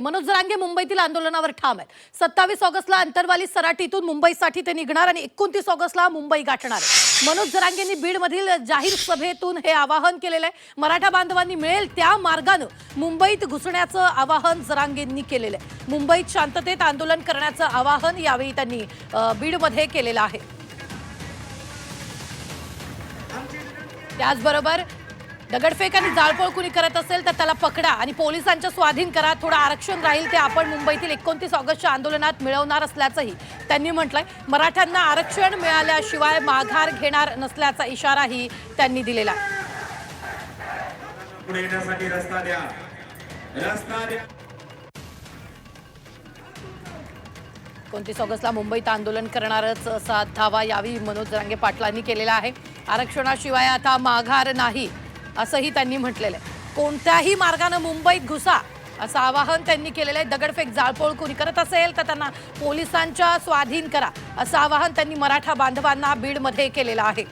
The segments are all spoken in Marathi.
मनोज जरांगे मुंबईतील आंदोलनावर ठाम आहेत. सत्तावीस ऑगस्टला अंतरवाली सराटीतून मुंबईसाठी ते निघणार आणि एकोणतीस ऑगस्टला मुंबई गाठणार आहे. मनोज जरांगेंनी बीडमधील जाहीर सभेतून हे आवाहन केलेलं आहे. मराठा बांधवांनी मिळेल त्या मार्गानं मुंबईत घुसण्याचं आवाहन जरांगेंनी केलेलं आहे. मुंबईत शांततेत आंदोलन करण्याचं आवाहन यावेळी त्यांनी बीडमध्ये केलेलं आहे. त्याचबरोबर दगडफेक आणि जाळपोळ कुणी करत असेल तर त्याला पकडा आणि पोलिसांच्या स्वाधीन करा. थोडं आरक्षण राहील ते आपण मुंबईतील एकोणतीस ऑगस्टच्या आंदोलनात मिळवणार असल्याचंही त्यांनी म्हटलंय. मराठ्यांना आरक्षण मिळाल्याशिवाय माघार घेणार नसल्याचा इशाराही त्यांनी दिलेला एकोणतीस ऑगस्टला मुंबईत आंदोलन करणारच असा दावा यावेळी मनोज जरांगे पाटलांनी केलेला आहे. आरक्षणाशिवाय आता माघार नाही. असंही त्यांनी म्हटलेलं आहे. कोणत्याही मार्गानं मुंबईत घुसा असं आवाहन त्यांनी केलेलं आहे. दगडफेक जाळपोळ कोणी करत असेल तर त्यांना पोलिसांच्या स्वाधीन करा असं आवाहन त्यांनी मराठा बांधवांना बीडमध्ये केलेलं आहे.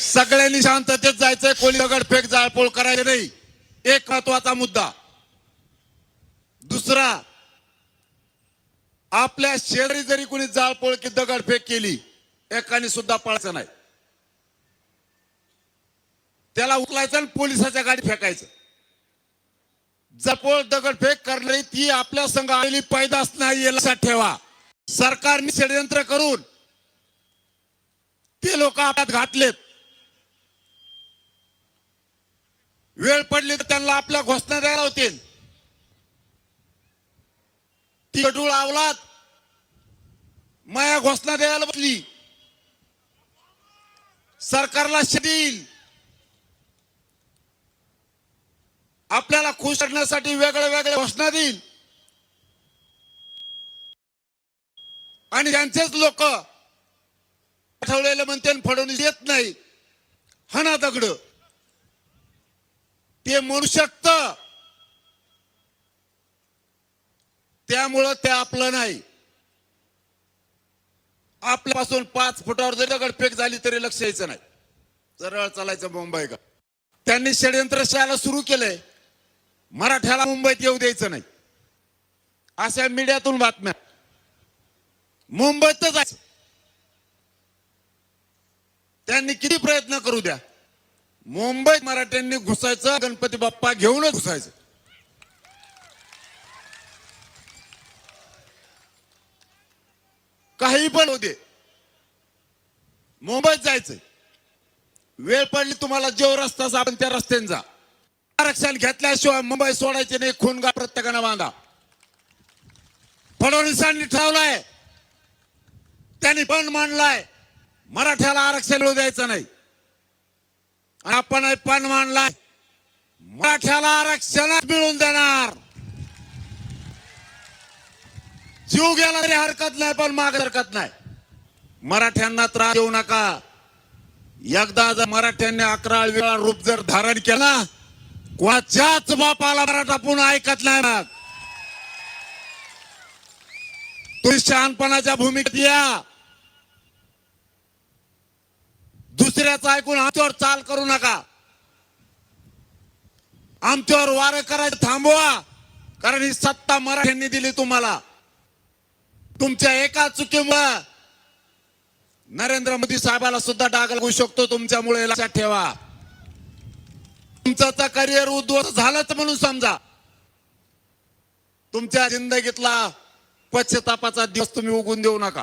सगळ्यांनी शांततेत जायचंय. कोणी दगडफेक जाळपोळ करायचं नाही. एक महत्त्वाचा मुद्दा. दुसरा आपल्या शेजारी जरी कोणी जाळपोळ की दगडफेक केली एकाने सुद्धा पळायचं नाही. त्याला उकलायचं आणि पोलिसाच्या गाडी फेकायचं. जपोळ दगडफेक करणारी ती आपल्या संघ आलेली पैदास नाही लक्षात ठेवा. सरकारने षडयंत्र करून ते लोक आपल्यात घातलेत. वेळ पडली तर त्यांना आपल्या घोषणा द्यायला होतील. ती गडूळ आवलात. माया घोषणा द्यायला बसली. सरकारला शेतील आपल्याला खुश करण्यासाठी वेगळ्या वेगळ्या घोषणा देईल. आणि त्यांचेच लोक पाठवलेले म्हणते फडणवीस येत नाही. हना दगड. ते म्हणू शकतं. त्यामुळं ते आपलं नाही. आपल्यापासून पाच फुटावर जरी दगडफेक झाली तरी लक्ष यायचं नाही. सरळ चालायचं मुंबई का? त्यांनी षडयंत्र शाळा सुरू केलंय. मराठ्याला मुंबईत येऊ द्यायचं नाही. अशा मीडियातून बातम्या. मुंबईतच त्यांनी किती प्रयत्न करू द्या. मुंबईत मराठ्यांनी घुसायचं गणपती बाप्पा घेऊनच घुसायचं. काही पण होते मुंबईत जायचंय. वेळ पडली तुम्हाला जो रस्ता आपण त्या रस्त्याने जा. आरक्षण घेतल्याशिवाय मुंबई सोडायचे नाही खूनगा प्रत्येकानं बांधा फडणवीसांनी ठरवलाय. त्यांनी पण मांडलाय. मराठ्याला आरक्षण मिळू द्यायचं नाही. आपण पण मांडलाय. मराठ्याला आरक्षण मिळून देणार. जीव गेला तरी हरकत नाही पण माग हरकत नाही. मराठ्यांना त्रास देऊ नका. एकदा जर मराठ्यांनी अकरा वेळा रूप जर धारण केला कोणाच्याच बापाला मराठा पुन्हा ऐकत नाही मग तुम्ही शहाणपणाच्या भूमिकेत या. दुसऱ्याचं ऐकून आमच्यावर चाल करू नका. आमच्यावर वार करायचं थांबवा. कारण ही सत्ता मराठ्यांनी दिली तुम्हाला. तुमच्या एका चुकीमुळे नरेंद्र मोदी साहेबाला सुद्धा डाग लागू शकतो तुमच्यामुळे लक्षात ठेवा. तुमचं तर करिअर उद्ध्वस्त झालंच म्हणून समजा. तुमच्या जिंदगीतला पश्चतापाचा दिवस तुम्ही उगून देऊ नका.